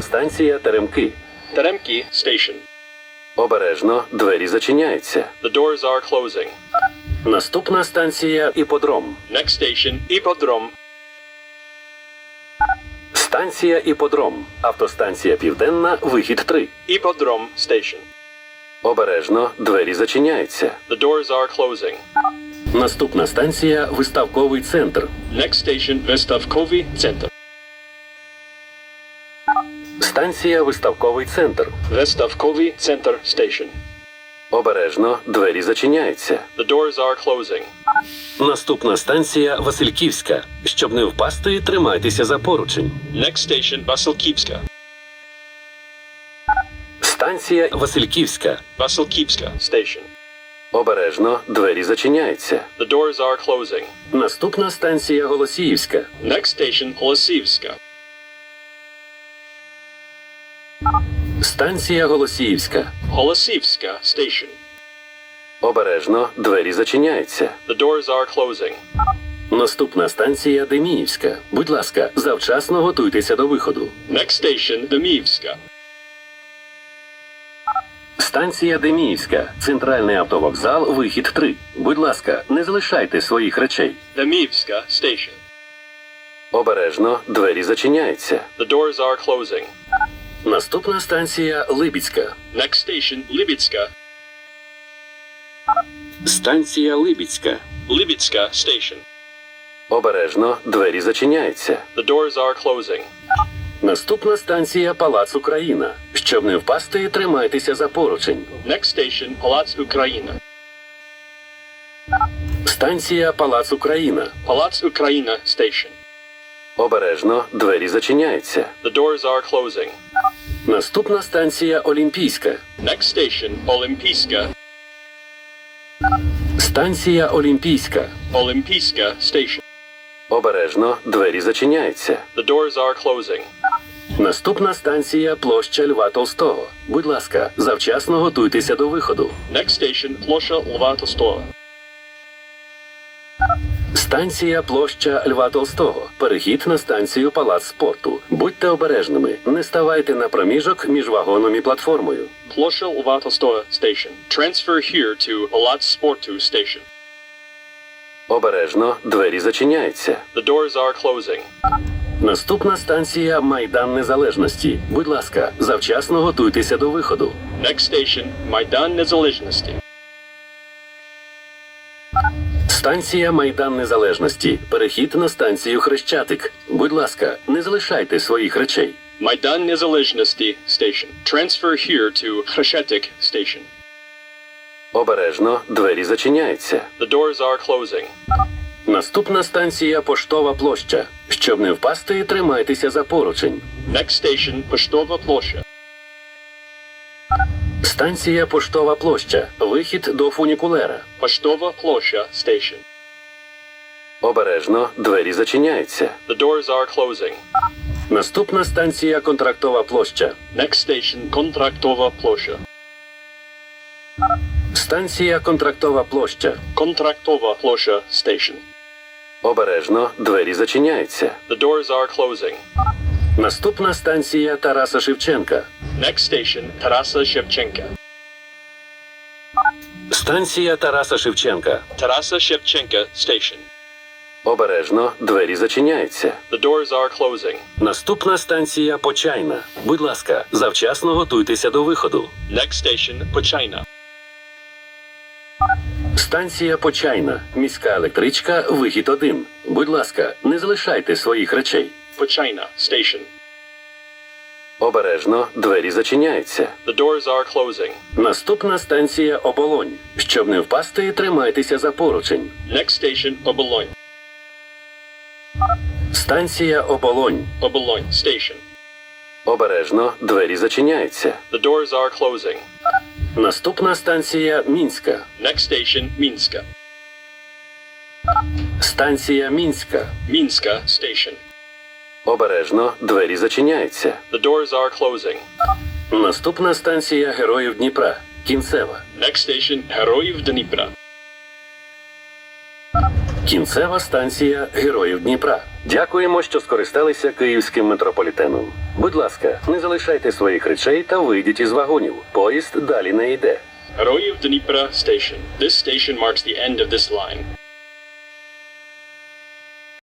Станція Теремки. Teremki Station. Обережно двері зачиняються. The doors are closing. Наступна станція Іподром. Next station, Ipodrom. Станція Іподром. Автостанція Південна. Вихід 3. Ipodrom Station. Обережно двері зачиняються. The doors are closing. Наступна станція Виставковий центр. Next station, Vestavkovi Center. Станція Виставковий центр. Vestavkovi Center Station. Обережно двері зачиняються. The doors are closing. Наступна станція Васильківська. Щоб не впасти, тримайтеся за поручень. Next station, Vasilkivska. Станція Васильківська. Vasilkivska Station. Обережно двері зачиняються. The doors are closing. Наступна станція Голосіївська. Next station, Holosivska. Станція Голосіївська. Holosivska Station. Обережно двері зачиняються. The doors are closing. Наступна станція Деміївська. Будь ласка, завчасно готуйтеся до виходу. Next station, Demiivska. Станція Деміївська. Центральний автовокзал. Вихід 3. Будь ласка, не залишайте своїх речей. Demiivska Station. Обережно двері зачиняються. The doors are closing. Наступна станція Либіцька. Next station, Libitska. Станція Либіцька. Libitska Station. Обережно двері зачиняються. The doors are closing. Наступна станція Палац Україна. Щоб не впасти, тримайтеся за поручень. Next station, Palats Ukraina. Станція Палац Україна. Palats Ukraina Station. Обережно двері зачиняються. The doors are closing. Наступна станція Олімпійська. Next station, Olimpiska. Станція Олімпійська. Olimpiska Station. Обережно двері зачиняються. The doors are closing. Наступна станція площа Льва Толстого. Будь ласка, завчасно готуйтеся до виходу. Next station, Plosha Lva Tolstova. Станція площа Льва Толстого. Перехід на станцію Палац спорту. Будьте обережними. Не ставайте на проміжок між вагоном і платформою. Plosha Lva Tolstova Station. Transfer here to Palats Sportu Station. Обережно двері зачиняються. The doors are closing. Наступна станція Майдан Незалежності. Будь ласка, завчасно готуйтеся до виходу. Next station, Maidan Nezalezhnosti. Станція Майдан Незалежності. Перехід на станцію Хрещатик. Будь ласка, не залишайте своїх речей. Maidan Nezalezhnosti Station. Transfer here to Khreshetik Station. Обережно двері зачиняються. The doors are closing. Наступна станція Поштова площа. Щоб не впасти, тримайтеся за поручень. Next station, Pushtova Plosha. Станція Поштова площа. Вихід до фунікулера. Pushtova Plosha Station. Обережно двері зачиняються. The doors are closing. Наступна станція Контрактова площа. Next station, Kontraktova Plosha. Станція Контрактова площа. Kontraktova Plosha Station. Обережно двері зачиняються. The doors are closing. Наступна станція Тараса Шевченка. Next station, Tarasa Shevchenka. Станція Тараса Шевченка. Tarasa Shevchenka Station. Обережно двері зачиняються. The doors are closing. Наступна станція Почайна. Будь ласка, завчасно готуйтеся до виходу. Next station, Pochina. Станція Почайна. Міська електричка. Вихід 1. Будь ласка, не залишайте своїх речей. Pochina Station. Обережно двері зачиняються. The doors are closing. Наступна станція Оболонь. Щоб не впасти, тримайтеся за поручень. Next station, Obolon. Станція Оболонь. Obolon Station. Обережно двері зачиняються. The doors are closing. Наступна станція Мінська. Next station, Minska. Станція Мінська. Minska Station. Обережно двері зачиняються. The doors are closing. Наступна станція Героїв Дніпра. Кінцева. Next station, Heroiv Dnipra. Кінцева станція Героїв Дніпра. Дякуємо, що скористалися київським метрополітеном. Будь ласка, не залишайте своїх речей та вийдіть із вагонів. Поїзд далі не йде. Heroiv Dnipro Station. This station marks the end of this line.